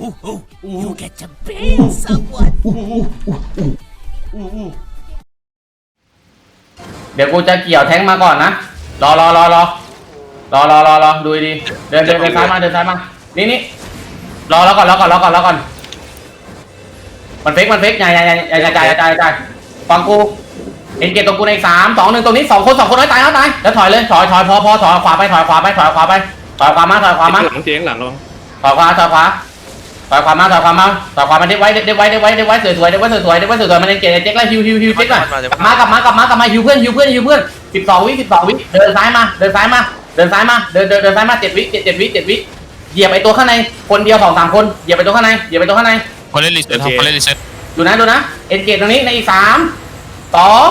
You get to bang someone. เดี๋ยวกูจะเกี่ยวแท้งมาก่อนนะ รอรอรอรอรอรอรอรอดูดีๆเดินเดินเดินซ้ายมาเดินซ้ายมา นี่นี่รอแล้วก่อนรอก่อนรอก่อนรอก่อน มันเฟกมันเฟกอย่าอย่าอย่าอย่าอย่าอย่าอย่าอย่าอย่าฟังกู เอ็นเกตตรงกูในสามสองหนึ่งตรงนี้สองคนสองคนน้อยตายแล้วตาย แล้วถอยเลยถอยถอยพอพอถอยขวาไปถอยขวาไปถอยขวาไปถอยขวามาถอยขวามาหลังเจ๊งหลังลงถอยขวาถอยขวา ถอยขวามาถอยขวามาถอยขวามาเด็กไว้เด็กไว้เด็กไว้เด็กไว้สวยสวยเด็กไว้สวยสวยเด็กไว้สวยสวยมันเอ็นเกตเจ๊กไล่ฮิวฮิวฮิวเจ๊กหน่อยกลับมากลับมากลับมากลับมาฮิวเพื่อนฮิวเพื่อนฮิวเพื่อนสิบสองวิสิบสองวิเดินซ้ายมาเดินซ้ายมาเดินซ้ายมาเดินเดินเดินซ้ายมาเจ็ดวิเจ็ดเจ็ดวิเจ็ดวิเหยียบไอ้ตัวข้างในคนเดียวสองสามคนเหยียบไอ้ตัวข้างในเหยียบไอ้ตัวข้างในคนเล่นรีเซ็ตครับคนเล่นรีเซ็ตดูนะดูนะเอ็นเกตตรงนี้ในอีกสามสอง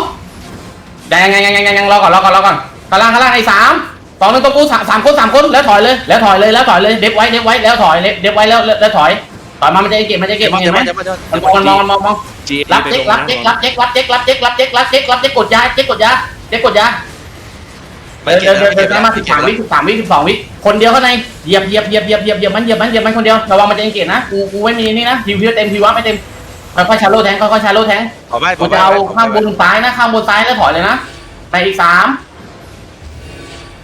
ยังยังยังยังยังยังรอก่อนรอก่อนรอก่อนข้างล่างข้างล่างไอ้สามสองหนึ่งตัวกูสามสามคนสามคนแล้วถอยเลยแล้วถอยเลยแล้วถอยเลยเด็บไว้เด็บไว้แล้วถอยเด็บไว้แล้วแล้วถอย ถอยมามันจะเอ็นเกตมันจะเอ็นเกตมันเห็นไหมมันมองมันมองมันมองมองรับเจ๊กรับเจ๊กรับเจ๊กรับเจ๊กรับเจ๊กรับเจ๊กรับเจ๊กรับเจ๊กกดยาเจ๊กกดยาเจ๊กกดยาเดินเดินเดินได้มาสิบสามวิสิบสามวิสิบสองวิคนเดียวข้างในเหยียบเหยียบเหยียบเหยียบเหยียบเหยียบมันเหยียบมันเหยียบมันคนเดียวระวังมันจะเอ็นเกตนะกูกูไม่มีนี่นะฮิวฮิวเต็มฮิววับไม่เต็มค่อยๆชาร์โลแทงค่อยๆชาร์โลแทงขอไว้กูจะเอาข้างบนซ้ายนะข้างบนซ้ายแล้วถอยเลยนะในอีกสาม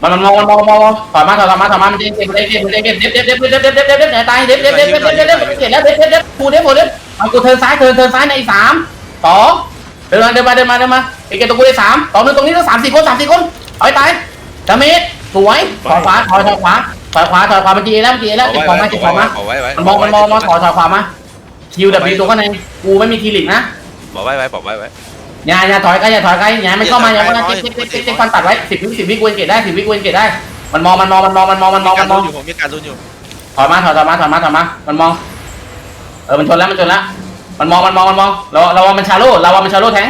มันมันมองมันมองมองถอยมาถอยมาถอยมามันจะเก็บมันจะเก็บมันจะเก็บเด็บเด็บเด็บเด็บเด็บเด็บเด็บเด็บตายเด็บเด็บเด็บเด็บเด็บเด็บเด็บเก็บแล้วเด็บเด็บเด็บกูเด็บกูเด็บเอากูเทินซ้ายเทินเทินซ้ายในอีสามสองเดินมาเดินมาเดินมาเดินมาไอ้เก็บตัวกูได้สามสองหนึ่งตรงนี้ต้องสามสี่คนสามสี่คนเอาไปตายดาเมจสวยถอยขวาถอยถอยขวาถอยขวาถอยขวามันจีแล้วมันจีแล้วเก็บของมาเก็บของมามันมองมันมองมาถอยถอยขวามาคิวดับบิวตัวข้างในกูไม่มีทีลิกนะบอกไว้ไว้บอกไว้ไว้ อย่าอย่าถอยไกลอย่าถอยไกลอย่าไม่เข้ามาอย่าเข้ามาเจ๊กเจ๊กเจ๊กเจ๊กเจ๊กฟันตัดไว้สิบวิสิบวิกวนเกตได้สิบวิกวนเกตได้ มันมองมันมองมันมองมันมองมันมองมันมองอยู่ผมมีการรุนอยู่ถอยมาถอยถอยมาถอยมาถอยมา มันมอง เออมันชนแล้วมันชนแล้ว มันมองมันมองมันมองเราเราว่ามันชาโล่เราว่ามันชาโล่แทง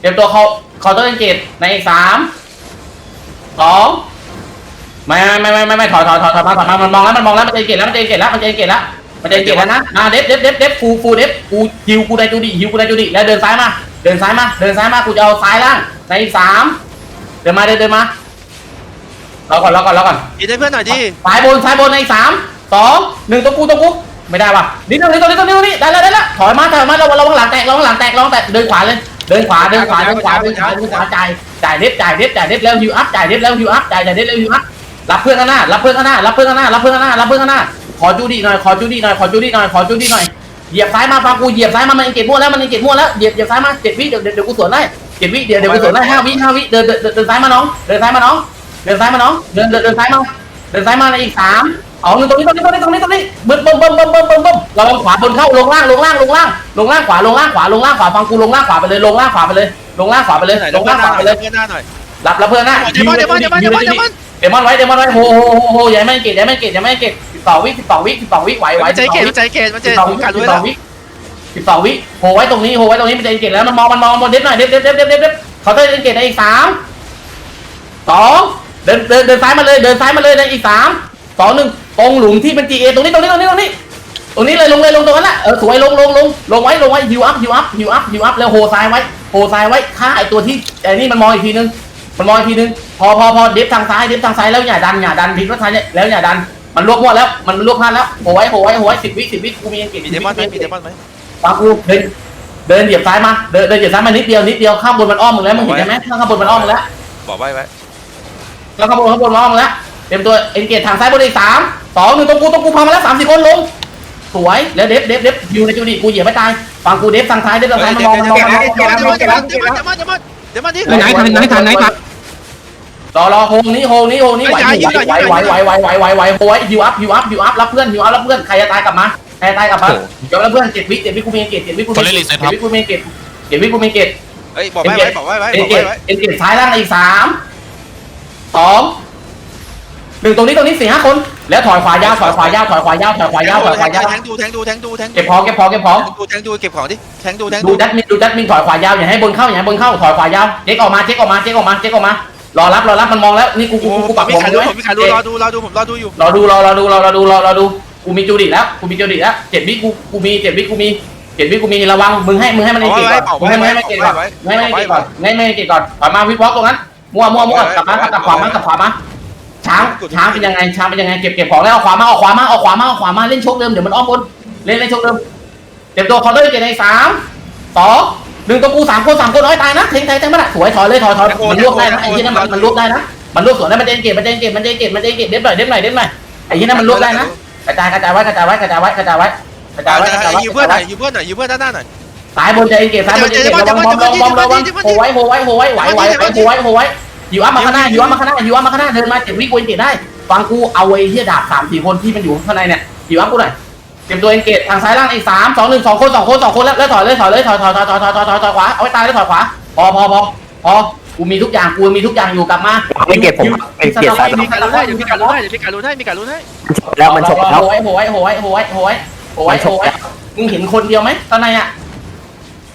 เตรียมตัวเขาเคาน์เตอร์เกตในสามสองไม่ไม่ไม่ไม่ไม่ถอยถอยถอยถอยมาถอยมามันมองแล้วมันมองแล้วมันจะเกตแล้วมันจะเกตแล้วมันจะเกตแล้วมันจะเกตแล้วนะอ่าเด็บเด็บเด็บเด็บฟูฟูเด็บกูฮิวกูได้จูดิฮิวกูได้จูดิแล้วเดินซ้ายมา เดินซ้ายมา เดินซ้ายมา กูจะเอาซ้ายล่างในสามเดินมาเดินเดินมารอก่อนรอก่อนรอก่อนยิงให้เพื่อนหน่อยดิซ้ายบนซ้ายบนในสามสองหนึ่งตัวกูตัวกู ไม่ได้ว่ะนี่ตรงนี้ตรงนี้ตรงนี้ตรงนี้ได้แล้วได้แล้วถอยมาถอยมาระวังระวังหลังแตกระวังหลังแตกระวังแตกเดินขวาเลย เดินขวาเดินขวาเดินขวาเดินขวาเดินขวาจ่ายจ่ายเด็ดจ่ายเด็ดจ่ายเด็ดแล้วฮิวอัพจ่ายเด็ดแล้วฮิวอัพจ่ายจ่ายเด็ดแล้วฮิวอัพรับเพื่อนข้างหน้ารับเพื่อนข้างหน้ารับเพื่อนข้างหน้ารับเพื่อนข้างหน้ารับเพื่อนข้างหน้าขอจูดี้หน่อยขอจูดี้หน่อยขอจูดี้หน่อยขอจูดี้หน่อย เหยียบซ้ายมาฟังกูเหยียบซ้ายมามันเก็บมั่วแล้วมันเก็บมั่วแล้วเหยียบเหยียบซ้ายมาเจ็ดวิเดี๋ยวเดี๋ยวเดี๋ยวกูสวนได้เจ็ดวิเดี๋ยวเดี๋ยวกูสวนได้ห้าวิห้าวิเดินเดินเดินเดินซ้ายมาน้องเดินซ้ายมาน้องเดินซ้ายมาน้องเดินเดินเดินซ้ายมาเดินซ้ายมาในอีกสามเอาหนึ่งตรงนี้ตรงนี้ตรงนี้ตรงนี้ตรงนี้บึ้มบึ้มบึ้มบึ้มบึ้มบึ้มบึ้มระวังขวาบนเข้าลงล่างลงล่างลงล่างลงล่างขวาลงล่างขวาลงล่างขวาฟังกูลงล่างขวาไปเลยลงล่างขวาไปเลยลงล่างขวาไปเลยหน่อยลงล่างขวาไปเลยเพื่อนหน้าหน่อยรับรับเพื่อนนะเดมอนเดมอนเดมอนเดมอนเดมอนเดมอนไว้เดมอนไว้โหโหโหโหอย่าไม่เกตอย่าไม่เกตอย่าไม่เกต สิบสองวิสิบสองวิสิบสองวิไหวไหวมันใจเกตมันใจเกตมันใจสิบสองวิการสิรู้บสแล้อวงวิสิบสองวิโหไว้ตรงนี้โหไว้ตรงนี้มันจะเกตแล้วมันมองมันมองมันเด็ดหน่อยเด็ดเด็ดเด็ดเด็ดเด็ดเด็ดเขาต้องเกตในอีกสามสองเดินเดินเดินซ้ายมาเลยเดินซ้ายมาเลยในอีกสามสองหนึ่งตรงหลุมที่เป็น GA ตรงนี้ตรงนี้ตรงนี้ตรงนี้ ตรงนี้เลยลงเลยลงตรงนั้นแหละเออสวยลงลงลงลงไว้ลงไว้ฮิวอัพฮิวอัพฮิวอัพฮิวอัพแล้วโฮซ้ายไว้โฮซ้ายไว้ฆ่าไอตัวที่ไอ้นี่มันมองอีกทีนึงมันมองอีกทีนึงพอพอพอเดฟทางซ้ายเดฟทางซ้ายแล้วอย่าดันอย่าดันพลิกว่าซ้ายเนี่ยแล้วอย่าดัน มันลวกมั่วแล้ว มันลวกพลาดแล้วโหไว้โหไว้โหไว้สิบวิสิบวิกูมีอังกฤษมีเดมอนไหมมีเดมอนไหมปากูเดินเดินเหยียบซ้ายมาเดินเดินเหยียบซ้ายมานิดเดียวนิดเดียวข้างบนมันอ้อมมึงแล้วมึงเห็นไหมข้างบนมันอ้อมมึงแล้วบอกไว้ไว้แล้วข้างบนข้างบนมันอ้อมมึงแล้วเต็มตัวเอ็นเกตทางซ้ายบนอีกสามสองหนึ่งตรงกูตรงกูพามาแล้วสามสี่คนลงสวยแล้วเดฟเดฟเดฟอยู่ในจูดีกูเหยียบไม่ตายฟังกูเดฟทางซ้ายเดฟทางซ้ายมันมองมันมองมันมองเดมอนเดมอนเดมอนเดมอนเดมอนเดมอนเดมอนดิไหนทันไหนทันไหนทัน รอรอโฮงนี้โฮงนี้โฮงนี้ไหวอยู่ไหวไหวไหวไหวไหวไหวไหวโฮไว้ฮิวอัพฮิวอัพฮิวอัพรับเพื่อนฮิวอัพรับเพื่อนใครจะตายกลับมาใครจะตายกลับมาเดี๋ยวรับเพื่อนเจ็ดวิเจ็ดวิกูมีเกตเจ็ดวิกูมีเกตเจ็ดวิกูมีเกตเจ็ดวิกูมีเกตเฮ้ยบอกไว้ไว้บอกไว้ไว้เอ็บนอกเกไว้ตไว้เอ็นเกตซ้ายล่างอีกสามสองหนึ่งตรงนี้ตรงนี้สี่ห้าคน แล้วถอยขวายาวถอยขวายาวถอยขวายาวถอยขวายาวถอยขวายาวแทงดูแทงดูแทงดูแทงเก็บของเก็บของเก็บของดูแทงดูเก็บของดิแทงดูแทงดูดูดัดมินดูดัดมินถอยขวายาวอย่าให้บนเข้าอย่าให้บนเข้าถอยขวายาวเจ๊กออกมาเจ๊กออกมาเจ๊กออกมาเจ๊กออกมา รอรับรอรับมันมองแล้วนี่กูกูโอ้กูปักมีผมใครรู้ไว้ผมมีใครรู้รอดูรอดูผมรอดูอยู่รอดูรอรอดูรอรอดูรอรอดูกูมีจูดิแล้วกูมีจูดิแล้วเจ็ดวิกูกูมีเจ็ดวิกูมีเจ็ดวิกูมีระวังมึงให้มึงให้มันเก่งก่อนมึงให้มันให้มันเก่งก่อนให้มันเก่งก่อนให้มันเก่งก่อนถอยมาวิพอกตรงนั้นมั่วมั่วมั่วกลับมากลับขวามา กลับขวามา ช้างช้างเป็นยังไงช้างเป็นยังไงเก็บเก็บของแล้วเอาขวามาเอาขวามาเอาขวามาเอาขวามาเล่นโชคเดิมเดี๋ยวมันอ้อมบนเล่นเล่นโชคเดิมเต็มตัวคอร์เลอร์เกตในสามสอง หนึ่งตัวกูสามคนสามคนน้อยตายนะเทงไทยแทงมันอะสวยถอยเลยถอยถอยมันรวบได้นะไอ้ที่นั่นมันมันรวบได้นะมันรวบสวนได้มันเจนเกตมันเจนเกตมันเจนเกตมันเจนเกตเด็ดหน่อยเด็ดหน่อยเด็ดหน่อยไอ้ที่นั่นมันรวบได้นะกระจายกระจายไว้กระจายไว้กระจายไว้กระจายไว้กระจายเอาไว้กระจายไว้ยิงเพื่อนหน่อยยิงเพื่อนหน่อยยิงเพื่อนด้านหน้าหน่อยสายบนใจเกตสายบนใจเกตระวังบอมระวังบอมระวังโหไว้โหไว้โหไว้ไหวไหวไหวโหไว้โหไว้หิวอัพมาข้างหน้าหิวอัพมาข้างหน้าหิวอัพมาข้างหน้าเดินมาเจ็บวิกวนเกตได้ฟังกูเอาไอ้เหี้ยดาบสามสี่คนที่มันอยู่ข้างในเนี่ยหิวอัพกูหน่อย เตรียมตัวเอนเกตทางซ้ายล่างอีกสามสองหนึ่งสองคนสองคนสองคนแล้วแล้วถอยเลยถอยเลยถอยถอยถอยถอยถอยถอยถอยถอยขวาเอาไว้ตายแล้วถอยขวาพอพอพอพอกูมีทุกอย่างกูมีทุกอย่างอยู่กลับมาไม่เก็บผมไม่เก็บมีการลุ้นให้มีการลุ้นให้มีการลุ้นให้มีการลุ้นให้แล้วมันฉกแล้วโหไว้โหไว้โหไว้โหไว้โหไว้โหไว้โหไว้มึงเห็นคนเดียวไหมตอนในอะ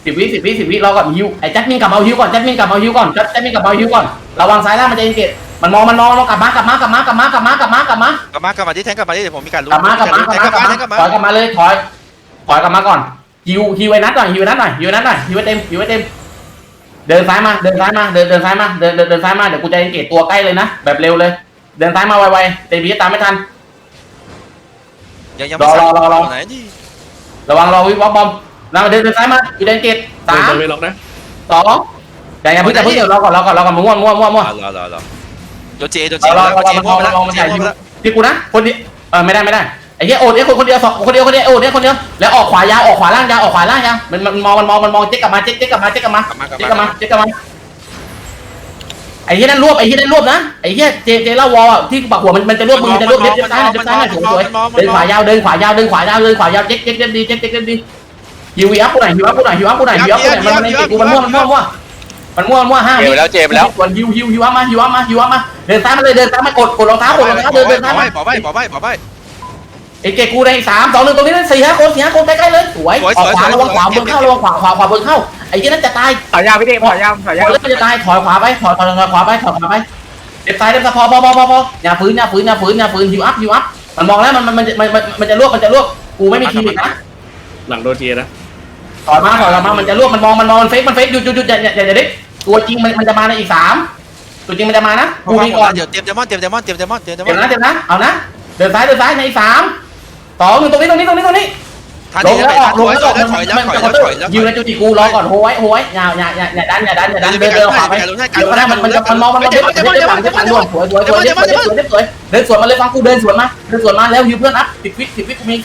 สิบวิสิบวิสิบวิรอก่อนฮิวไอ้แจ็คมินกลับมาเอาฮิวก่อนแจ็คมินกลับมาเอาฮิวก่อนแจ็คมินกลับมาเอาฮิวก่อนระวังซ้ายล่างมันจะเอนเกต มันมองมันมองเรากลับมากลับมากลับมากลับมากลับมากลับมากลับมากลับมากลับมาที่แทงกลับมาที่เดี๋ยวผมมีการลุ้นกลับมากลับมากลับแทงมากลัลับบมามาแทงกลับมาถอยกลับมาเลยถอยถอยกลับมาก่อนฮิวฮิวไอ้นัดหน่อยฮิวไอ้นัดหน่อยฮิวไอ้นัดหน่อยฮิวไว้เต็มฮิวไว้เต็มเดินซ้ายมาเดินซ้ายมาเดินเดินซ้ายมาเดินเดินเดินซ้ายมาเดี๋ยวกูจะเอนเกตตัวใกล้เลยนะแบบเร็วเลย เดินซ้ายมาไวๆเตะบีตามไม่ทันยังยังไม่สั่งรอรอรอไหนนี่ระวังรอวิบวับบอมเราเดินเดินซ้ายมาอยู่เดินเกตสามไม่ล็อกนะสองอย่าอย่าเพิ่งอย่าเพิ่งเดี๋ยวรอก่อนรอก่อนรอก่อนมั่วมั่วมั่วมั่วรอรอรอรอ โดนเจโดนเจรอรอโดนเจรอมั่วไปแล้วรอโดนเจรอมั่วไปแล้วพี่กูนะ คนเดียวเออไม่ได้ไม่ได้ไอ้เหี้ยโอดเนี่ยคนคนเดียวสองคนเดียวคนเดียวโอดเนี่ยคนเดียวแล้วออกขวายาวออกขวาล่างยาวออกขวาล่างยาวมันมันมองมันมองมันมองเจ๊กกลับมาเจ๊กเจ๊กกลับมาเจ๊กกลับมากลับมากลับเจ๊กกลับมา มาเจ๊กกลับมาไอ้เหี้ยนั่นรวบไอ้เหี้ยนั่นรวบนะไอ้เหี้ยเจเจเล่าวอลอะที่ปักหัวมันมันจะรวบมึงมันจะรวบเด็ดเด็ดซ้ายหน่อยเด็ดซ้ายหน่อยสวยๆเดินขวายาวเดินขวายาวเดินขวายาวเดินขวายาวเจ๊กเจ๊กเด็ดดีเจ๊กเจ๊กเด็ดดีฮิวอัพกูหน่อยฮิวอัพกูหน่อยฮิวอัพกูหน่อยฮิวอัพกูหน่อยมันมันกูมันมั่วมันมั่วมั่วมันมั่วมั่วห้า เจ็บแล้วเจ็บแล้ว ส่วนฮิวฮิวฮิวอัพมาฮิวอัพมาฮิวอัพมา เดินซ้ายมาเลยเดินซ้ายมากดกดรองเท้ากดรองเท้าเดินเดินซ้ายบอมาไว้บอไว้บอไว้บอไว้ไอ้เกกูในสามสองหนึ่งตรงนี้นั่นสี่ห้าคนสี่ห้าคนใกล้ๆเลยสวยสวยออกสวยขวาสวยระวังขวาสวยบนเข้าระวังขวาขวาขวาบนเข้าไอ้ที่นั่นจะตายถอยยาวพี่เด้ถอยยาวถอยาวถอยแล้วมันจะตายถอยขวาไปถอยถอยถอยขวาไปถอยขวาไปเด็บซ้ายเด็บซ้ายพอพอพอพอพออย่าฝืนอย่าฝืนอย่าฝืนอย่าฝืนฮิวอัพฮิวอัพมันมองแล้วมันมันมันมันมันมันจะลวกมันจะลวกกูไม่มีคีย์นะหลังโดนเจนะถอยมาถอยมามันจะลวกมันมองมันมองมันเฟกมันเฟกหยุดหยุดหยุดอย่าอย่าอย่าเด็กตัวจริงมันมันจะมาในอีกสาม ตัวจริงมันจะมานะกูมีก่อนเดี๋ยวเตรียมเดมอนเตรียมเดมอนเตรียมเดมอนเตรียมเดมอเดี๋ยนวนะเดี๋ยวนะเอานะเดินซ้ายเดินซ้ายในอีกสามสองหนึ่งตรงนี้ตรงนี้ตรงนี้ตรงนี้ทันลทีงแล้แล้ววอถอกอยลงแล้วแล้วออกถอยแล้วถอยแล้วมันถจะอยแล้วยืนในจุดที่กูรอก่อนโหไว้โหไว้อย่าอย่าอย่าอย่าดันอย่าดันอย่าดันเดินเดินขวาไปเดี๋ยวก็ได้มันมันจะมันมองมันมองเด็ดเด็ดเด็ดหลังเด็ดหลังด่วนสวยสวยสวยเด็ดสวยเด็ดสวยเด็ดสวยเดินสวนมาเลยฟังกูเดินสวนมาเดินสวนมาแล้วฮิวเพื่อนอัพสิบวิสิบวิกูมี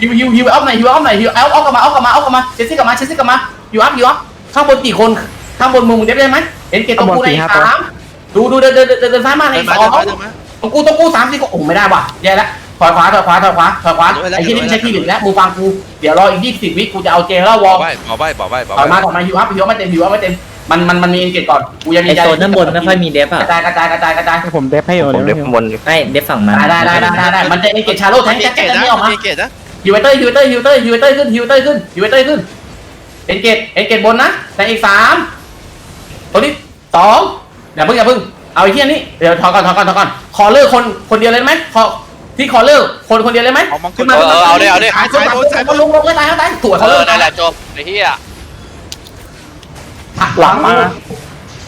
ฮิวฮิวฮิวเอาไหนฮิวเอาไหนฮิวเอาเอากลับมาเอากลับมาเอากลับมาเชสซี่กลับมาเชสซี่กลับมาฮิวอัพฮิวอัพข้างบนกี่คนข้างบนมึงมึงเด็ดได้ไหมเห็นเกตตรงกูในสามดูดูเดินเดินเดินเดินซ้ายมาในเดินสมาอเดินมาเดินมาตรงกูตรงกูสามสี่ก็โอ้ไม่ได้ว่ะแย่ละถอยขวาถอยขวาถอยขวาถอยขวาไอ้ที่นี่ไม่ใช่ที่หนึ่งแล้วมึงฟังกูเดี๋ยวรออีกยี่สิบวิกูจะเอาเจแล้ววบออลไว้บอไว้บอไว้บอถอยมาไว้ถอยมาฮิวอัพฮิวอัพไม่เต็มฮิวอัพไม่เต็มมันมันมันมีเกตก่อนกูยังไอมีใจโซนด้านบนไม่ค่อยมีเดฟกอะระจายกระจายกระจายกระจายผมเดฟให้อยู่ผมเดี๋เด็ยวกบนไม่เดฟฝั่งมันได้ได้ได้ได้ได้มันจะเกตชาโลแทงแจ็คแจ็คเกตแจ็คนะนี่ออกมามีเกตนะฮิวเตอร์ฮิวเตอร์ฮิวเตอร์ฮิวเตอร์ขึ้นฮิวเตอร์ขึ้นฮิวเตอร์ขึ้นเอ็นเกตเอ็นเกตบนนะแต่อีกสาม ตัวนี้สองอย่าเพิ่งอย่าเพิ่งเอาไอ้ที่นี้เดี๋ยวถอยก่อนถอยก่อนถอยก่อนคอเลอร์คนคนเดียวเลยไหมคอที่คอเลอร์คนคนเดียวเลยไหมเอามองขึ้ขึ้นนมามาขึ้นมาเอาเลยเอาเลยสายสายบนสายบนลงลงไม่ตายไม่ตายสวยเอเขาเลอยนั่นแหละจบไอ้เหี้ยหลังมา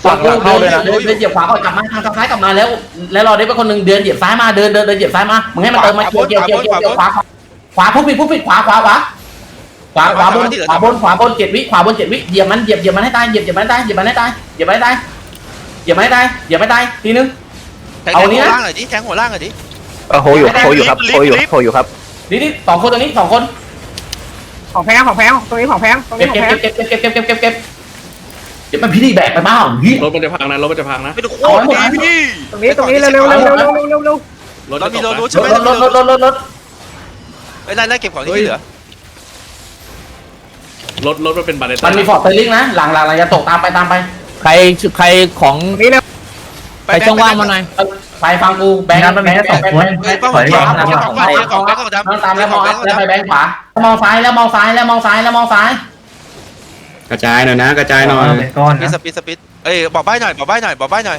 หลังเข้าเลยนะเดินเหยียบขวาก่อนกลับมาทางซ้ายกลับมาแล้ว แล้วเราได้เป็นคนหนึ่งเดินเหยียบซ้ายมาเดินเดินเดินเหยียบซ้ายมามึงให้มันเติมมาเกี่ยวเกี่ยวเกี่ยวเกี่ยวขวาขวาพุ่งปิดพุ่งปิดขวาขวาขวา ขวาขวาบนขวาบนขวาบนเจ็ดวิขวาบนเจ็ดวิเหยียบมันเหยียบเหยียบมันให้ตายเหยียบเหยียบมันให้ตายเหยียบมันให้ตายเหยียบมันให้ตายเหยียบมันให้ตายเหยียบมันให้ตายทีนึง แทงหัวล่างหน่อยดิแทงหัวล่างหน่อยดิเออโหอยู่โหอยู่ครับโหอยู่โหอยู่ครับนี่นี่สองคนตรงนี้สองคนของแพงของแพงตรงนี้ของแพงตรงเก็นี้บของเก็บแพงเก็บเก็บเก็บเก็บเก็บเก็บเก็บเดี๋ยวมันพี่ดีแบกไปบ้างเฮ้ยรถมันจะพังนะรถมันจะพังนะไม่ดูโคตรดีพี่ตรงนี้ตรงนี้เร็วเร็วเร็วเร็วเร็วเร็วเร็วรถเราจะมีตโลกรู้นะใช่ไหมรถรถรถรถรถรถไอ้ไล่ไล่เก็บของที่เหลือ รถรถมันเป็นบาร์เรต้ามันมีฟอร์ดเทลลิงนะ หลังหลังหลังจะตกตามไปตามไป ใครใครของนี่เร็วใครช่องว่างมาหน่อยไปฟังกูแบงค์แบงค์แบงค์แบงค์เฮ้ยป้าหัวขวาป้าหัวขวาป้าหัวขวาป้าหัวดำมองตามแล้วมองป้าอัพหัวแล้วดำไปแบงค์ขวามองซ้ายแล้วมองซ้ายแล้วมองซ้ายแล้วมองซ้าย กระจายหน่อยนะ กระจายหน่อยปีสปีดสปีดเอ้ยบอกใบหน่อยบอกใบหน่อยบอกใบหน่อย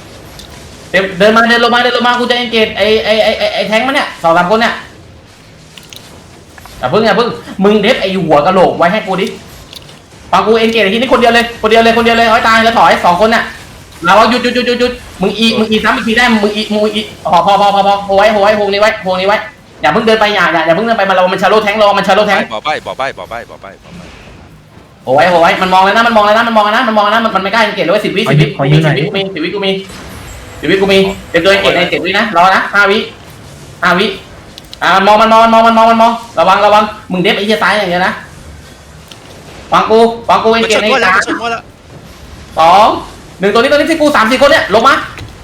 เดินเดินมาเดินลงมาเดินลงมากูจะเอนเกตไอไอไอไอไอแทงมันเนี่ยสองสามคนเนี่ยอย่าเพิ่งอย่าเพิ่งมึงเด็บไอหัวกะโหลกไว้ให้กูดิ ฟังกูเอนเกตที่นี้คนเดียวเลยคนเดียวเลยคนเดียวเลยเอาให้ตายแล้วถอยสองคนเนี่ยเราหยุดหยุดหยุดหยุดหยุดมึงอีมึงอีซ้ำอีกทีได้มึงอีมึงอีพอพอพอพอพอโหไว้โหไว้โหนี้ไว้โหนี้ไว้อย่าเพิ่งเดินไปอย่าอย่าอย่าเพิ่งเดินไปมันเรามันชาโลแทงรามันชาโลแทงบอกใบบอกใบบอกใบบอกใบบอกใบโหไว้โหไว้มันมองเลยนะมันมองเลยนะมันมองนะมันมองนะมันมันไม่กล้าเอนเกตเลยสิบวิสิบวิกูมีสิบวิกูมีสิบวิกูมีสิบวิกูมีเดี๋ยวตัวเกตในเจ็ดวินะรอนะห้าวิห้าวิอ่ามันมองมันมองมันมองมันมองมันมองระวังระวังมึงเด็บไอ้เหี้ยตายอย่างเงี้ยนะ ฟังกูฟังกูไอ้มันเกชตนในมั่วแล้วสามมันชนมั่วแล้วสองหนึ่งตัวนี้ตัวนี้ที่กูสามสี่คนเนี่ยลงมา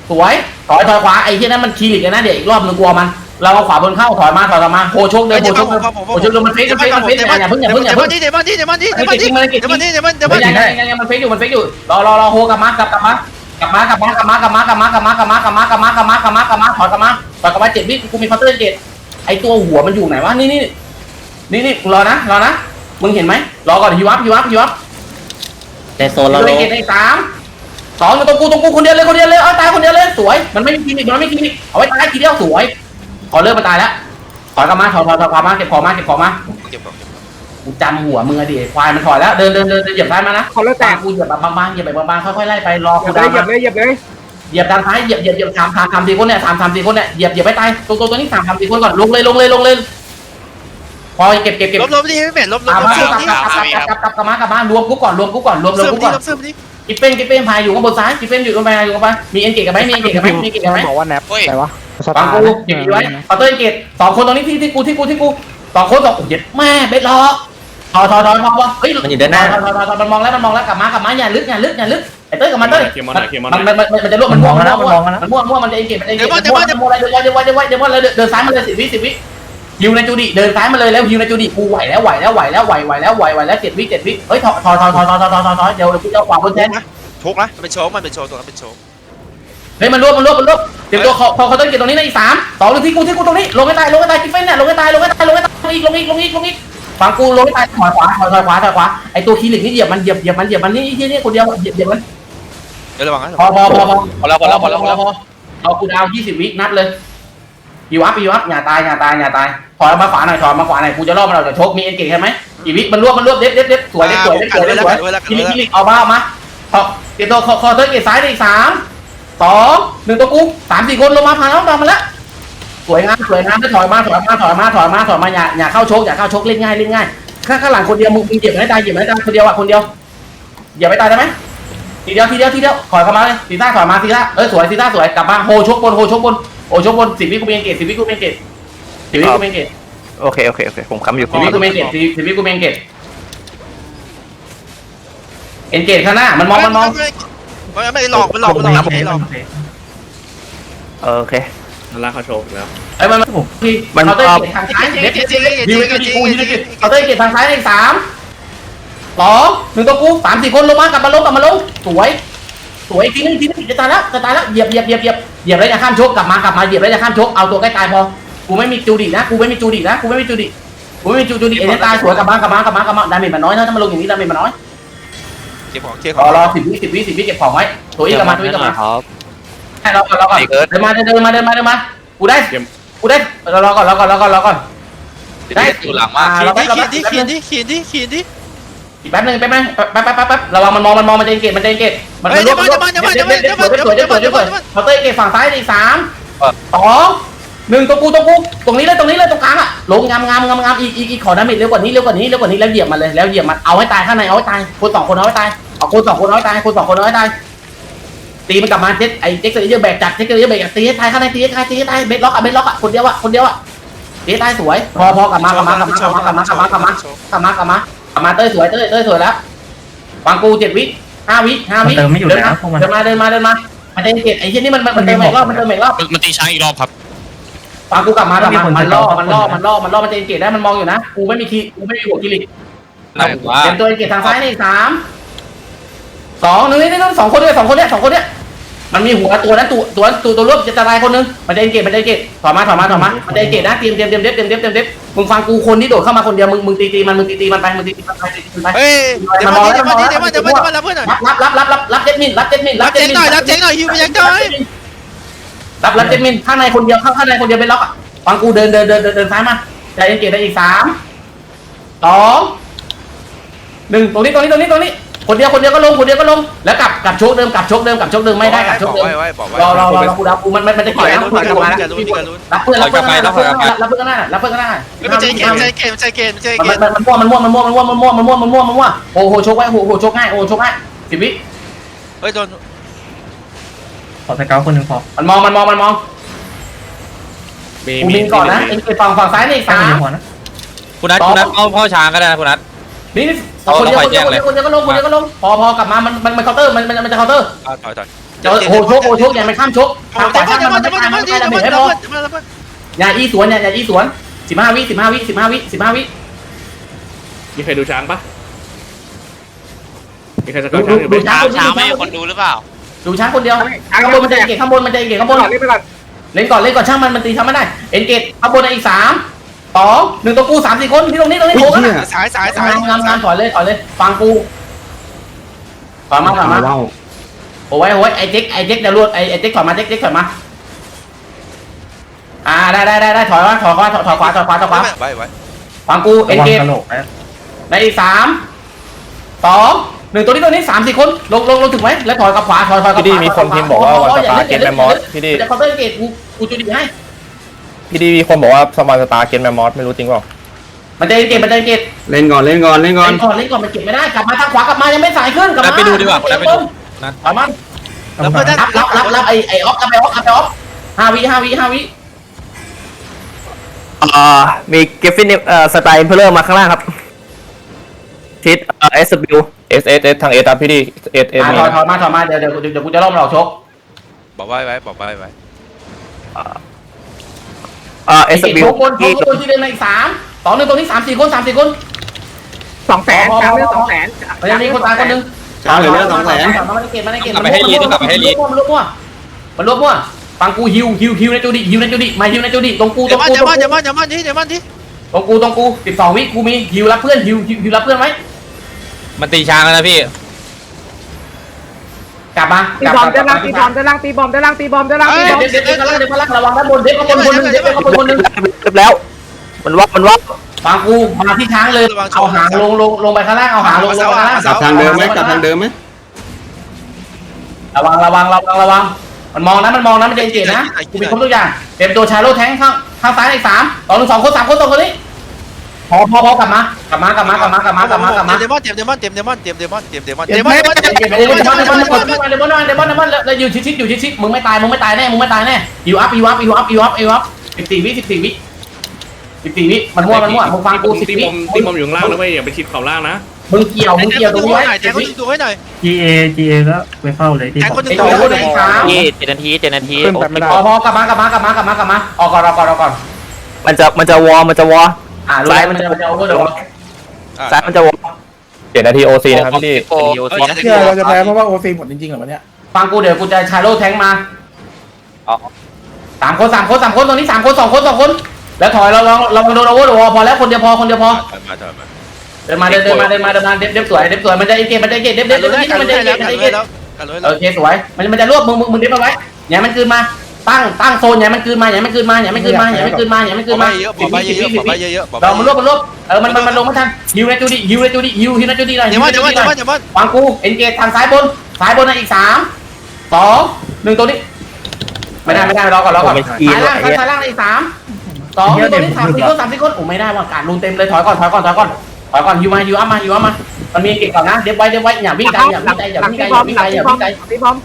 สวยถอยถอยขวาไอ้ที่นั้นมันคีริกเลยนะเดี๋ยวอีกรอบนึงกลัวมันเราเอาขวาบนเข้าถอยมาถอยมาโคชกเดินโคชกโคชกเดินมันเฟกมันเฟกมันเฟกอย่าเพิ่งอย่าเพิ่งอย่าเดี๋ยวเพิ่งมันนี่เดี๋ยวมันนี่เดี๋ยวมันนี่เดี๋ยวไอ้มันเกนี่ตจริงมันไอ้เกตเดี๋ยวจมันริงนี่เดี๋ยวมันเดี๋ยวมันยังยังยังมันเฟกอยู่มันเฟกอยู่รอรอรอโฮกลับมากลับกลับมากลับมากลับมากลับมากลับมากลับมากลับมากลับมากลับมากลับมากลับมากลับมากลับมาถอยกลับมาถอยกลับมาเจ็ดวิกูมีพัตเตอร์เกตไอ้ตัวหัวมันอยู่ไหนวะนี่นี่นี่นี่รอนะรอนะมึ งเห็นไหมรอก่อนฮิวับฮิวับฮิวับในโซนเราตัวเกตในสามสองตรงกูตรงกูคนเดียวเลยคนเดียวเลยเอาตายคนเดียวเลยสวยมันไม่มีกินอีกมันไม่มีกินอีกเอาไว้ตายทีเดียวสวยขอเลิกมาตายแล้วถอยกลับมาถอยถอยถอยกลับมาเก็บของมาเก็บของมาเก็บของเก็บของกูจำหัวมึงอะดิควายมันถอยแล้วเดินเดินเดินเหยียบซ้ายมานะเขาเลิกแตกกูเหยียบแบบบางๆเหยียบแบบบางๆค่อยๆไล่ไปรอเหยีกูยบเลยดาวเหยียบมาเลยเหยียบเลยเหยียบด้านซ้ายเหยียบเหยียบเหยียบสามสามสามสี่คนเนี่ยสามสามสี่คนเนี่ยเหยียบเหยียบไปตายตัวตัวตัวนี้สามสามสี่คนก่อนลงเลยลงเลยลงเลย พอเก็บเก็บเก็บลบลบดิไม่เหม็นลบลบกลับลบมาเสื่อมกลับดิกลับกลับกลับกลับกลับกลับมากลับมารวมกูก่อนรวมกูก่อนรวมรวมเสื่อมกูดิก่อนลบเสื่อมดิกิเป้นกิเป้นพายอยู่ข้างบนซ้ายกิเป้นอยู่ข้างบนอยู่ข้างบนมีเอ็นเกตกับไหมมีเอ็นเกตกับไหมมีเอ็นเกตกับไหมบอกว่าแนบเฮ้ยอะไรวะฟังกูเก็บไว้เอาเตอร์เอ็นเกตสองคนตรงนี้ที่ที่กูที่กูที่กูสองคนสองโอ้ยแม่เบ็ดล้อถอยถอยถอยพอพอเฮ้ยมันอยู่ด้านหน้าถอยถอยถอยมันมองแล้วมันมองแล้วกลับมากลับมาอย่าลึกอย่าลึกอย่าลึกไอ้เต้ยกับมันเต้ยเคมอนหน่อยเคมอนหมัน่นอยมันมันมันจะร่วงมันม่วงมันมองแล้วมันม่วงม่วงมันจะเอ็นเกตมันเอ็นเกตมันม่วงมันม่วงอะไรเดินไว้เดินไว้เดินไว้เดินไว้เลยเดินซ้ายมาเลยสิบวิสิบวิ ฮิวในจูดิเดินซ้ายมาเลยแล้วฮิวในจูดิกูไหวแล้วไหวแล้วไหวแล้วไหวไหวแล้วไหวไหวแล้วเจ็ดวิเจ็ดวิเฮ้ยถอยถอยถอยถอยถอยถอยถอยถอยเดี๋ยวเดี๋ยวกูจะขวาบนแทนโชคนะมันเป็นโชคมันเป็นโชคตัวนั้นเป็นโชคเฮ้ยมันรวบมันรวบมันรวบเตรียมตัวขอขอเขาต้องเก็บตรงนี้นะอีกสามสองหนึ่งที่กูที่กูตรงนี้ลงให้ตายลงให้ตายกิ๊ฟเฟนเนี่ยลงให้ตายลงให้ตายลงให้ตายลงอีกลงอีกลงอีกลงอีกฟังกูลงให้ตายถอยขวาถอยถอยขวาถอยขวาไอตัวคีลิกนี่เหยียบมันเหยียบเหยียบมันเหยียบมันนี่ที่นี่คนเดียวเหยียบเหยียบมันเดี๋ยวระวังนะพอพอพอพอพอแล้วพอแล้วพอแล้วพอแล้วเอากูดาวยี่สิบวินัดเลยอยู่อัพอยู่อัพอย่าตายอย่าตายอย่าตาย ถอยมาขวาหน่อยถอยมาขวาหน่อยกูจะรอบมันเราจะชกมีเอ็นเก่งใช่ไหมกี่วิมันรวบมันรวบเด็ดเด็ดเด็ดสวยเด็ดสวยเด็ดสวยเด็ดสวยคีลิกคีลิกเอาบ้ามาพอเตียมตัวคอคอเธอเกตซ้ายได้อีกสามสองหนึ่งตัวกูสามสี่คนลงมาผ่านแล้วดาวมาแล้วสวยงามสวยงามถอยมาถอยมาถอยมาถอยมาถอยมาอย่าอย่าเข้าชกอย่าเข้าชกเล่นง่ายเล่นง่ายข้างข้างหลังคนเดียวมึงเหยียบไม่ตายเหยียบไม่ตายคนเดียวอะคนเดียวเหยียบไม่ตายได้ไหมทีเดียวทีเดียวทีเดียวถอยเข้ามาเลยซีซ่าถอยมาซีซ่าเออสวยซีซ่าสวยกลับมาโฮชกบนโฮชกบนโฮชกบนสิบวิกูเมนเกตสิบวิกูเมนเกต สิบวิกูเมนเกตโอเคโอเคโอเคผมค้ำอยู่สิบวิกูเมนเกตสิบวิกูเมนเกตเอ็นเกตข้างหน้ามันมองมันมองมันไม่หลอกมันหลอกมันหลอกไม่หลอกโอเคนั่นละเขาโชว์อีกแล้วไอ้มันที่มันเขาเตอร์เกตทางซ้ายเด็ดเด็ดเด็ดยิงไปที่กูยิงไปที่เขาเตอร์เกตทางซ้ายในสามสองหนึ่งตัวกูสามสี่คนลงมากลับมาลงกลับมาลงสวย สวยอีกทีนึงอีกทีนึงจะตายแล้วจะตายแล้วเหยียบเหยียบเหยียบเหยียบเหยียบแล้วอย่าข้ามชกกลับมากลับมาเหยียบแล้วอย่าข้ามชกเอาตัวใกล้ตายพอ กูไม่มีจูดินะกูไม่มีจูดินะกูไม่มีจูดิกูไม่มีจูจูดิเอ็นตายสวยกลับมากลับมากลับมากลับมาดาเมจมันน้อยนะถ้ามันลงอย่างนี้ดาเมจมันน้อยเก็บของเก็บขรอองรอสิบวิสิบวิสิบวิเก็บของไว้ตัวอีกกลับมาตัวอีกกลับมาครับให้เราก่อนเราก่อนเดินมาเดินมาเดินมาเดินมากูได้กูได้รอก่อนรอก่อนรอก่อนรอก่อน ได้อยู่หลังมากขีเราดไปเราไปดิขีดดิขีดดิขีดดิอีกแป๊บนึงแป๊บนึงแป๊บแป๊บแป๊บแป๊บระวังมันมองมันมองมันจะเกตมันจะเกตมันมันรวบมันรวบเด็ดเด็ดเด็ดเด็ดเด็ดเด็ดเด็ดเด็ดเด็ดเด็ดเขาเตะเกตฝั่งซ้ายอีกสามสอง หนึ่งตัวกูตัวกูตรงนี้เลยตรงนี้เลยตรงกลางอะลงงามงามงามงามอีกอีกอีกขอดาเมจเร็วกว่านี้เร็วกว่านี้เร็วกว่านี้แล้วเหยียบมันเลยแล้วเหยียบมันเอาให้ตายข้างในเอาให้ตายคนสองคนเอาให้ตายเอาคนสองคนเอาให้ตายคนสองคนเอาให้ตายตีมันกลับมาเจ็ดไอ้เจ็คเซอร์เยอะแบกจัดเจ็คเซอร์เยอะแบกตีให้ตายข้างในตีให้ตายตีให้ตายเบ็ดล็อกอะเบ็ดล็อกอะคนเดียวอะคนเดียวอะตีให้ตายสวย พอพอกลับมากลับมากลับมากลับมากลับมากลับมากลับมากลับมากลับมากลับมาเต้ยสวยเต้ยเต้ยสวยแล้วฟังกูเจ็ดวิห้าวิห้าวิมันเติมไม่อยู่เดินแล้มาวพวกมันเดินมาเดินมาเดินมามันเดินเจ็ดไอ้เช่นนี่มันมันมันเติมอีกรอบมันเติมอีกรอบมันตีช้างอีกรอบครับ ฟังกูกลับมากลับมามันล่อ มันล่อ มันล่อ มันล่อ มันเดินเกตได้ มันมองอยู่นะ กูไม่มีคีกูไม่มีหัวกิริไหนวะเตรียมตัวเกตทางซ้ายนี่สามสองหนึ่งนี่นี่สองคนด้วยสองคนเนี่ยสองคนเนี่ย มันมีหัวตัวนั้นตัวตัวตัวตัวรวบจะตายคนนึงมันเดินเกตมันเดินเกตถอยมาถอยมาถอยมา มันเดินเกตนะ เตรียมเตรียมเตรียมเด็บเตรียมเด็บเตรียมเด็บมึงฟังกูคนที่โดดเข้ามาคนเดียว มึงมึงตีตีมัน มึงตีตีมันไป มึงตีตีมันไปตีตีมันไป เฮ้ยเดี๋ยวมาเดี๋ยวมาเดี๋ยวมาเดี๋ยวมาเดี๋ยวมารับเพื่อนหน่อยรับรับรับรับรับรับเจ็ดมินรับเจ็ดมินรับเจ๊งหน่อยรับเจ๊งหน่อยฮิวไปยังจ้อย รับรับเจ็ดมินข้างในคนเดียวข้างข้างในคนเดียวเป็นล็อกอะฟังกูเดินเดินเดินเดินเดินซ้ายมาใจเย็นเกียรได้อีกสามสองหนึ่งตรงนี้ตรงนี้ตรงนี้ตรงนี้ คนเดียวคนเดียวก็ลงคนเดียวก็ลงแล้วกลับกลับโชคเดิมกลับโชคเดิมกลับโชคเดิมไม่ได้กลับโชบคอกเดิมไว้ไว้บอกไว้รอรอรอรอกูรับกูมันมันมันจะปล่เกี่อยยวลุ้นะนคุปล่ยอยกันลุ้นมาอย่าลุ้นอย่าลุ้นรับเพื่อนรับเพื่อนรับเพื่อนรับเพื่อนรับเพื่อนรับเพื่อนไม่ใจเกมใจเกมใจเกมใจเกมันมมันมันม่วงมันม่วงมันม่วงมันม่วงมันม่วงมันม่วงมันม่วงโอ้โหโชคไว้โอ้โหโชคง่ายโอ้โหโชคง่ายสิบวิเฮ้ยโดนข อสเกลคนหนึ่งพอมันมองมันมองมันมองมีกูมินก่อนนะเอ็งไปฝั่งฝั่งซ้ายนี่สาสามมหัวนะคุณนัทคุณนัทเอาพ่อช้างก็ได้นะคุณนัท นี่เอาคนเดียวเราคนเดียวปล่อยแจ้งเลยคนเดียวก็ลงคนเดียวก็ลงพอพอกลับมามันมันมันเคาน์เตอร์มันมันมันจะเคาน์เตอร์ถอยถอยโอ้โหโชคโอ้โชคอย่ามันข้ามโชคโอ้ข้ามเดี๋ยวขวาเดี๋ยวข้ามเดี๋ยวมันเดี๋ยวไม่เดี๋ยวข้ามเดี๋ยวไม่เดี๋ยวให้พอเดี๋ยวอย่าอีสวนอย่าอย่าอีสวนสิบห้าวิสิบห้าวิสิบห้าวิสิบห้าวิมีใครดูช้างปะมีใครสดูกัดช้างอยู่ไหมดูช้างช้างไม่มีคนดูหรือเปล่า ดูช้างคนเดียวช้างข้างบนมันจะเกตข้างบนมันจะเกตข้างบนก่อนนี่ไปก่อนเล่นก่อนเล่นก่อนช่างมันมันตีทำไม่ได้เอ็นเกตข้างบนอีกสามสองหนึ่งตัวกูสามสี่คนที่ตรงนี้ตรงนี้โผล่กันนะสายสายสายงานงานงานถอยเลยถอยเลยฟังกูถอยมาถอยมาว้าวโอ้ยโอ้ยไอ้เจ๊กไอ้เจ๊กเดี๋ยวรวดไอ้ไอ้เจ๊กถอยมาเจ๊กเจ๊กถอยมาอ่าได้ได้ได้ได้ถอยมาถอยขวาถอยถอยขวาถอยขวาถอยขวาไว้ไว้ฟังกูเอ็ระนวังเกตกระโหลกนะในอีกสามสอง หนึ่งตัวนี้ตัวนี้สามสี่คนลงลงลงถึงไหมแล้วถอยกับขวาถอยถอยกับขวาพี่ดีมีคนพิมพ์บอกว่าวันสตาร์เกตแมมมอสพี่ดีจะเคาน์เตอร์เกตกูกูจุดดีให้พี่ดีมีคนบอกว่าสมานสตาร์เกตแมมมอสไม่รู้จริงเปล่ามันจะเกตมันจะเกตเล่นก่อนเล่นก่อนเล่นก่อนเล่นก่อนเล่นก่อนมันเก็บไม่ได้กลับมาทางขวากลับมายังไม่สายขึ้นกลับมาไปดูดีกว่าไปดูนะถอยมาแล้วเพื่อนได้รับรับรับรับไอ้ไอ้ออฟรับไอ้ออฟรับไอ้ออฟห้าวิห้าวิห้าวิอ่ามีเกฟฟินเอ่อสไตล์อิมเพลเลอร์มาข้างล่างครับ ทิศเอ่อ S W S S S ทาง S ครับพี่ดี S S อะมีถอยถอยมาถอยมาเดี๋ยวเดี๋ยวเดี๋ยวกูจะล่อมเราชกบอกไว้ไว้บอกไว้ไว้อ่า S เกต W ชกบนชกบนที่เดินในสามสองหนึ่งตัวนี้สามสี่คนสามสี่คนสองแสนช้างเลือกสองแสนมันยังมีคนตายคนหนึ่งช้างเหลือเลือดสองแสนมันไม่ได้เกตมันไม่ได้เกตกลับไปให้ลีดกลับไปให้ลีดมันรวบมั่วมันรวบมั่วฟังกูฮิวฮิวฮิวในจูดิฮิวในจูดิมาฮิวในจูดิตรงกูตเดี๋รยวงมันกูเดี๋ยวมันเดี๋ยวมันเดี๋ยวมันที่เดี๋ยวมันที่ตรงกูตรงกูสิบสองวิกูมีฮิวรับเพื่อนฮิวฮิวฮิวรับเพื่อนไว้ มันตีช้างแล้วนะพี่ กลับมาตีบอมด้านล่างตีบอมด้านล่างตีบอมด้านล่างตีบอมด้านล่างตีบอมเด็ดเด็ดเด็ดเด็ดพลังระวังด้านบนเด็ดข้างบนคนนึงเด็ดข้างบนคนนึงเรียบแล้ว มันวับมันวับฟังกูมาที่ช้างเลยเอาหางลงลงลงไปข้างล่างเอาหางลงลงไปข้างล่างกลับทางเดิมไหมกลับทางเดิมไหมระวังระวังระวังระวัง มันมองนะมันมองนะมันจะเจ็บนะกูมีครบทุกอย่างเต็มตัวชาโลแทงข้างข้างซ้ายอีกสามสองหนึ่งสองคนสามคนสองคนนี้ พอพอพอกลับมากลับมากลับมากลับมากลับมากลับมากลับมาเดมอนเตรียมเดมอนเตรียมเดมอนเตรียมเดมอนเตรียมเดมอนเดมอนเดมอนเก็บเดมอนเดมอนเดมอนเดมอนเดมอนเดมอนเดมอนเดมอนแล้วอยู่ชิดชิดอยู่ชิดชิดมึงไม่ตายมึงไม่ตายแน่มึงไม่ตายแน่ยูอัพยูอัพยูอัพยูอัพยูอัพสิบสี่วิสิบสี่วิสิบสี่วิมันมั่วมันมั่วมึงฟังกูสิบตีวิบอมตีบอมอยู่ข้างล่างนะเว้ยอย่าไปชิดเขาล่างนะมึงเกี่ยวมึงเกี่ยวตรงนี้ไว้แทงคนดูให้หน่อย G A G A ก็ไปเฝ้าเลยที่แทงผมคนดูไอ้ตัวคนไหนสามพี่เจ็ดนาทีเจ็ดนาทีขึ้นไปไม่ได้พอพอกลับมากลับมากลับมากลับมากลับมาออกก่อนออกก่อนออกก่อนมันจะมันจะวอมันจะวอ อ่ารู้แล้วมันจะมันจะโอเวอร์เดี๋ยวซ้ายมันจะวอเจ็ดนาทีโอซีนะครับพี่ดีเชื่อเราจะแพ้เพราะว่าฟังกูเดี๋ยวกูจะชาโลแทงมาสามคนสามคนสามคนตรงนี้สามคนสองคนสองคน แล้วถอยเราเราเราโดนโอเวอร์เดี๋ยวพอแล้วคนเดียวพอคนเดียวพอมาถอยมาเดินมาเดินเดินมาเดินมาเดินมาเด็บเด็บสวยเด็บสวยมันจะไอเกมมันจะไอเกมเด็บเด็บเด็บกันนี่มันเลจะยไอเกแล้วมมันกันจะไอเลเกยมแล้วกันเลยโอแล้วเคสวย มันมันจะรวบมึงมึงมึงเด็บเอาไว้อย่ามันคืนมา ตั้งตั้งโซนอย่ามันคืนมาอย่ามันคืนมาอย่ามันคืนมาอย่ามันคืนมาอย่ามันบคือนกไปมาเยอะบอกไปเยอะบอกไปเยอะบอกเรามันรวบมันรวบเออมันมันมันลงไม่ทันฮิวในจูดิฮิวในจูดิฮิวฮิวในจูดิหน่อยเดมอนเดมอนเดมอนเดมอนฟังกูเอ็นเกตทางซ้ายบนซ้ายบนนะอีกสามสองหนึ่งตัวนี้ไม่ได้ไม่ได้รอก่อนรอก่อนซ้ายล่างซ้ายล่างอีกสามสองหนึ่งตัวนี้สามสี่คนสามสี่คนโอ้ไม่ได้ว่ะการลุนเต็มเลยถอยก่อนถอยก่อนถอยก่อนถอยก่อนฮิวมาฮิวอัพมาฮิวอัพมามันมีเก็บก่อนนะเด็บไว้เด็บไว้อย่าวิ่งไกลอย่าวิ่งไกลอย่าหลังวิ่งตีไกลบออมย่าวิ่งหลังตีบอมไกลอย่าวิ่งไกลตีบอม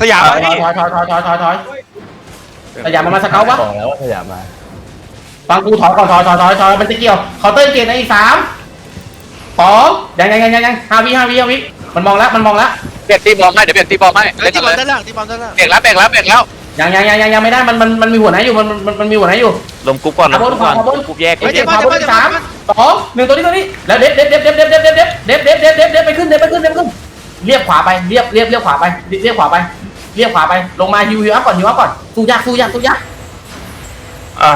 สยามถอยถอยถอยถอยถอยถอยถอยแต่อย่ามามาสเกลวะบอกแล้วว่าขยับมาฟังกูถอยก่อนถอยถอยถอยถอยมันจะเกี่ยวเคาน์เตอร์เกตในอีกสามสองยังยังยังยังยังห้าวิห้าวิห้าวิมันมองแล้วมันมองแล้วเบรกตีบอลให้เดี๋ยวเบรกตีบอลให้เฮ้ยที่บอลด้านล่างที่บอลด้านล่างเบรกแล้วเบรกแล้วเบรกแล้วยังยังยังยังยังไม่ได้มันมันมันมีหัวไหนอยู่มันมันมันมีหัวไหนอยู่ ลงกรุ๊ปก่อนลงกรุ๊ปก่อนกรุ๊ปแยกเอ็กเอ็กพาบนสามสองหนึ่งตัวนี้ตัวนี้แล้วเด็บเด็บเด็บเด็บเด็บเด็บเด็บเด็บเด็บเด็บเด็บเด็บไปขึ้นเด็บไปขึ้นเด็บไปขึ้นเรียบขวาไปเรียบเรียบเรียบขวาไปเรียบขวาไป เรียบขวาไป ลงมาฮิวฮิวอัพก่อนฮิวอัพก่อนสู้ยากสู้ยากสู้ยากอ่า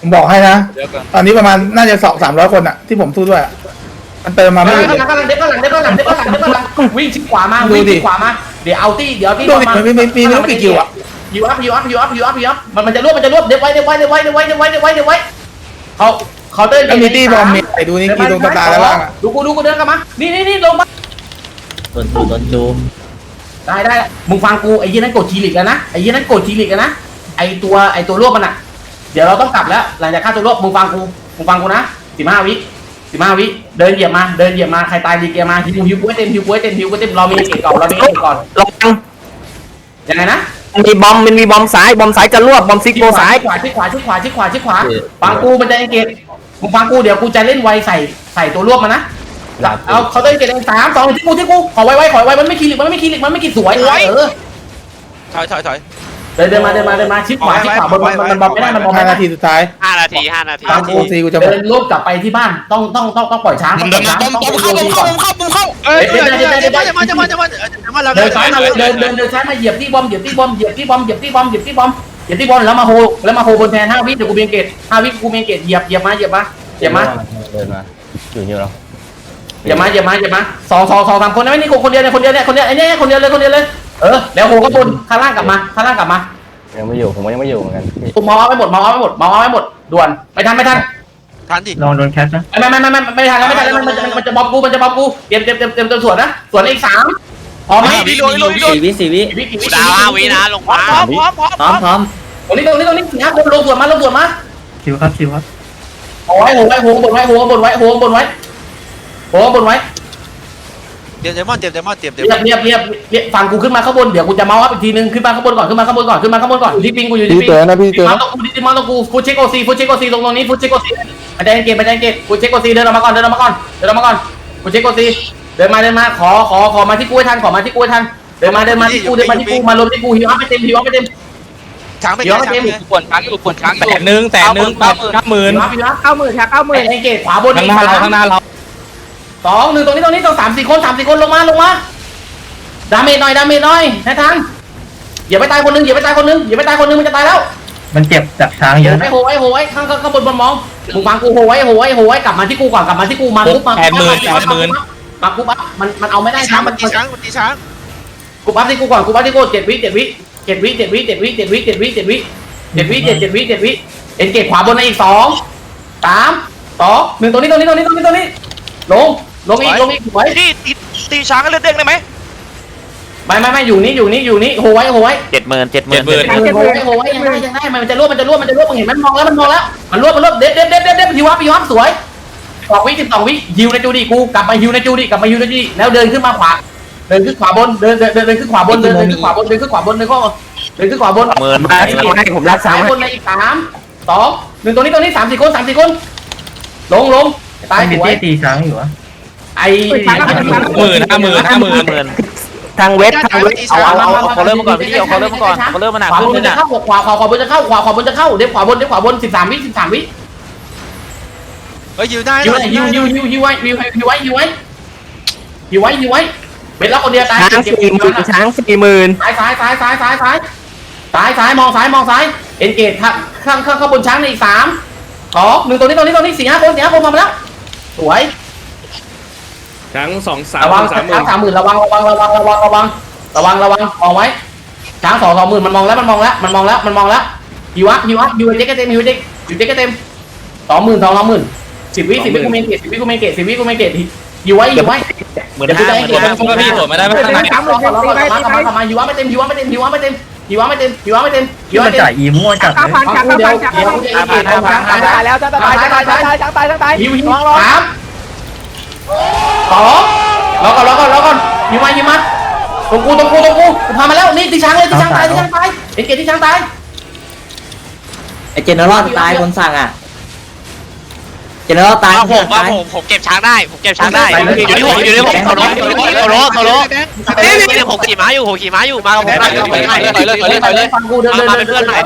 ผมบอกให้นะ เดี๋ยวก่อนตอนนี้ประมาณน่าจะสองสามร้อยคนอะที่ผมสู้ด้วยอะมันเติมมาไม่กำถึลังงกำลังเด็บกำลังเด็บกำลังเด็บกำลังเด็บกำลังวิ่งชิดขวามาวิ่งชิดขวามาเดี๋ยวเอาตี้เดี๋ยวตี้ดูดิมันมีมีมีไม่รู้กี่คิวอะ ฮิวอัพฮิวอัพฮิวอัพฮิวอัพฮิวอัพมันมันจะรวบมันจะรวบเด็บไว้เด็บไว้เด็บไว้เด็บไว้เด็บไว้เด็บไว้เด็บไว้เขาเคาน์เตอร์แล้วมีตี้บอมมีไอ้ดูนี่กี่ตรงสตาร์แล้วล่างอะดูกูดูกูเดินกลับมานี่นี่นี่ลงมาโดนดูโดนดู ได้ได้มึงฟังกูไอ้ยี่นั้นกดทีลิกแล้วนะไอ้ยี่นั้นกดทีลิกแล้วนะไอ้ตัวไอ้ตัวรวบมันอะ เดี๋ยวเราต้องกลับแล้วหลังจากฆ่าตัวรวบมึงฟังกูมึงฟังกูนะสิบห้าวิสิบห้าวิเดินเหยียบมาเดินเหยียบมาใครตายดีเกียร์มาฮิวฮิวกูให้เต็มฮิวกูให้เต็มฮิวกูให้เต็มเรามีเกตก่อนเรามีเกตก่อนระวังยังไงนะมันมีบอมมันมีบอมซ้ายบอมซ้ายจะรวบบอมซิกโกซ้ายขวาชิดขวาชิดขวาชิดขวาชิดขวาฟังกูมันจะเกตมึงฟังกูเดี๋ยวกูจะเล่นไวใส่ใส่ตัวรวบมานะ เอาเขาเดินเกตเองสามสองที่กูที่กูขอไวไวขอไวมันไม่คีลิกมันไม่คีลิกมันไม่คีสวยเออถอยถอยถอยเดินเดินมาเดินมาเดินมาชิดขวาชิดขวาบนมันมันบอมไม่ได้มันบอมห้าไม่ได้นาทีสุดท้ายห้านาทีห้านาทีฟังกูโอซีกูจะหมดเดินรวบกลับไปที่บ้านต้องต้องต้องต้องปล่อยช้างต้องปล่อยช้างต้องปล่อยโยซีก่อนเอ้ยเดี๋ยวเดี๋ยวเดี๋ยวจะมาจะมาจะมาจะมาเราเดินซ้ายมาเลยเดินเดินเดินซ้ายมาเหยียบที่บอมเหยียบที่บอมเหยียบที่บอมเหยียบที่บอมเหยียบที่บอมเหยียบที่บอมแล้วมาโฮแล้วมาโฮบนแทนห้าวิเดี๋ยวกูเบียงเกตห้าวิกูเบียงเกตเหยียบเหยียบมาเหยียบมาเหยียบมาเดินมาอยู่นี่แล้ว เหยียบมาเหยียบมาเหยียบมาสองสองสองสามคนนะไม่นี่กูคนเดียวเนี่ยคนเดียวเนี่ยคนเดียวไอ้เนี่ยคนเดียวเลยคนเดียวเลยเออแล้วโฮก็บนข้างล่างกลับมาข้างล่างกลับมายังไม่อยู่ผมยังไม่อยู่เหมือนกันพี่กูมองเอาไปหมดมองเอาไปหมดมองเอาไปหมดด่วนไม่ทันไม่ทันทันดิลองโดนแคทนะไม่ไม่ไม่ไม่ไม่ทันแล้วไม่ทันแล้วมันมันมันจะบอมกูมันจะบอมกูเตรียมเตรียมเตรียมเตรียมเตรียมสวนนะสวนอีกสามพร้อมไหมวิโดนวิโดนวิโดนสี่วิสี่วิวิวิดาวห้าวินะลงมาพร้อมพร้อมพร้อมพร้อมพร้อมตรงนี้ตรงนี้ตรงนี้นะลงสวนมาลงสวนมาคิวครับคิวครับโอ้ยโหไว้โหบนไว้โหบนไว้โหบนไว้ โหบนไว้เตรียมเดมอนเตรียมเดมอนเตรียมเดเรียมบอนเรียบเรียบเรียบฟังกูขึ้นมาข้างบนเดี๋ยวกูจะเมาส์อัพอีกทีนึงขึ้นมาข้างบนก่อนขึ้นมาข้างบนก่อนขึ้นมาข้างบนก่อนอยู่ที่ปิงกูอยู่ที่พี่ปิงเจอนะพี่เจอมานะตรงกูที่มาตรงกูฟูเช็คโอซีฟูเช็คโอซีตรงตรงนี้ฟูเช็คโอซีไปแดงเกตไปแดงเกตฟูเช็คโอซีเดินออกมาก่อนเดินออกมาก่อนเดินออกมาก่อนฟูเช็คโอซีเดินมาเดินมาขอขอขอมาที่กูให้ทันขอมาที่กูให้ทันเดินมาเดินมาที่กูเดินมาที่กูมาลงที่กูฮิวอัพไปเต็มฮิวอัพไปเต็ม ช้างไปเดี๋ยวช้างเต็มปวดช้างอยู่ปวดช้างอยู่แสนหนึ่งแสนหนึ่งแปดเก้าหมื่นฮิวอัพฮิวอัพเก้าหมื่นค่ะเก้าหไปมื่น แดงเกตขวาบนข้างหน้าเราข้างหน้าเรา สองหนึ่งตรงนี้ตรงนี้ตรงสามสี่คนสามสี่คนลงมาลงมาดาเมจหน่อยดาเมจหน่อยให้ทันอย่าไปตายคนนึงอย่าไปตายคนนึงอย่าไปตายคนนึงมันจะตายแล้วมันเจ็บจากช้างเยอะไอ้นะโหไอ้โหไอ้ข้างข้างข้างบนบนมองมึงฟังกูโหไอ้โหไอ้โหไอ้กลับมาที่กูก่อนกลับมาที่กูมาปุ๊บมามากูปั๊บมันมันเอาไม่ได้ช้าช้างงมัมันนตีช้างมันตีช้างกูปั๊บที่กูก่อนกูปั๊บที่กูเจ็ดวิเจ็ดวิเจ็ดวิเจ็ดวิเจ็ดวิเจ็ดวิเจ็ดวิเจ็ดวิเจ็ดวิเจ็ดเจ็ดวิเจ็ดวิเอ็นเกตขวาบนในอีกสองสามสองหนึ่งตรงนี้ตรงนี้ตรงนี้ตรงนี้ตรงนี้ลง ลงอีกลงอีกสวยตีตีตีช้างให้เลือดเด้งได้ไหมไม่ไม่ไม่อยู่นี่อยู่นี่อยู่นี่โหไว้โหไว้เจ็ดหมื่นเจ็ดหมื่นโหไว้โหไว้ยังได้ยังได้มันจะรวบมันจะรวบมันจะรวบมึงเห็นมันมองแล้วมันมองแล้วมันรวบมันรวบเด็ดเด็ดเด็ดเด็ดเด็ดฮิวอัพฮิวอัพสวยสองวิสิบสองวิฮิวในจูดีกูกลับมาฮิวในจูดีกลับมาฮิวในจูดีแล้วเดินขึ้นมาขวาเดินขึ้นขวาบนเดินเดินเดินขึ้นขวาบนเดินเดินขึ้นขวาบนเดินขึ้นขวาบนเดินก็เดินขึ้นขวาบน หมื่นมาให้ผมรักษาสามให้คนในอีกสามสองหนึ่งตรงนี้ตรงนี้สามสี่คนสามสี่คน ลงลงตายมันมีสวยตี้ตีช้างอยู่วะ ไอ้หมื่นห้าหมื่นห้าหมื่นหมื่นทางเวททางเวทเอาเอาเอาเขาเริ่มมาก่อนพี่เอาเขาเริ่มมาก่อนเขาเริ่มมาหนักขวาขึ้บนนจะน่ะเข้าขวาขวาขวาบนจะเข้าขวาขวาบนจะเข้าเดี๋ยวขวาบนเดี๋ยวขวาบนสิบสามวิสิบสามวิเฮ้ยอยู่ได้ฮิวฮิวฮิวฮิวฮิวไว้ฮิวฮิวไว้ฮิวไว้ฮิวไว้ฮิวไว้เป็นแล้วคนเดียวตายช้างสี่หมื่นช้างสี่หมื่นซ้ายซ้ายซ้ายซ้ายซ้ายซ้ายซ้ายซ้ายมองซ้ายมองซ้ายเอ็นเกตข้างข้างข้างข้างบนช้างในอีกสามสองหนึ่งตรงนี้ตรงนี้ตรงนี้สี่ห้าคนสี่ห้าคนมาแล้วสวย ช้างสองสามระวังสามหมื่ช้างนสามหมื่นระวังระวังระวังระวังระวังระวังระวังมองไว้ช้างสองสองหมื่นมันมองแล้วมันมองแล้วมันมองแล้วมันมองแล้วฮิวะฮิวะฮิวเจ๊กเต็มฮิวเจ๊กฮิวเจ๊กเต็มสองหมื่นสองสองหมื่นสิบวิสิบวิกูเมนเกตสิบวิกูเมนเกตสิบวิกูเมนเกตฮิวไว้ฮิวไว้หมื่นห้าหมื่นห้าเพราะว่าพี่สวยไม่ได้ไม่เป็นไรสามหมื่นรอก่อนรอก่อนมามามาฮิวะไม่เต็มฮิวะไม่เต็มฮิวะไม่เต็มฮิวะไม่เต็มฮิวะไม่เต็มฮิที่วะมัไม่นเต็ม จ่ายอีมั่วจัดเก้าเลยพันค่ะเก้าพันค่ะเดี๋ยวเดี๋ยวเดี๋ยวช้างตายแล้วช้างตายช้างตายช้างตายช้างตายช้างตายฮิวฮิวลองลองสาม สองรอก่อนรอก่อนรอก่อนฮิวมาฮิวมาตรงกูตรงกูตรงกูกูพามาแล้วนี่ตีช้างเลยตีช้างตายตีช้างตายเอ็นเกตตีช้างตายไอเจเนอรอลตายคนสั่งอะ เจเนอรอลตายผมว่าผมผมเก็บช้างได้ผมเก็บช้างได้อยู่ที่ผมอยู่ที่ผมโซโล่โซโล่โซโล่นี่นี่ผมขี่ม้าอยู่ผมขี่ม้าอยู่มากับผมหน่อยถอยเลยถอยเลยถอยเลยฟังกูเดินมาเดินมาเป็นเพื่อนหน่อย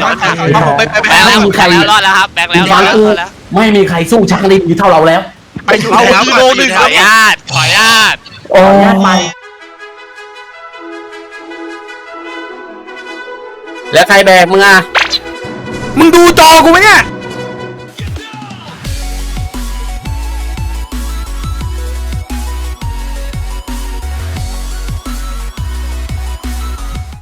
เอาผมไปไปแบงแล้วแบงแล้วรอดแล้วครับแบงแล้วรอดแล้วไม่มีใครสู้ช้างลิงเท่าเราแล้ว ไปถึงแล้วกิโลหนึ่งขออนุญาตขออนุญาตโอ้ยไปแล้วใครแบกมึงอะมึงดูจอกูไหมเนี่ย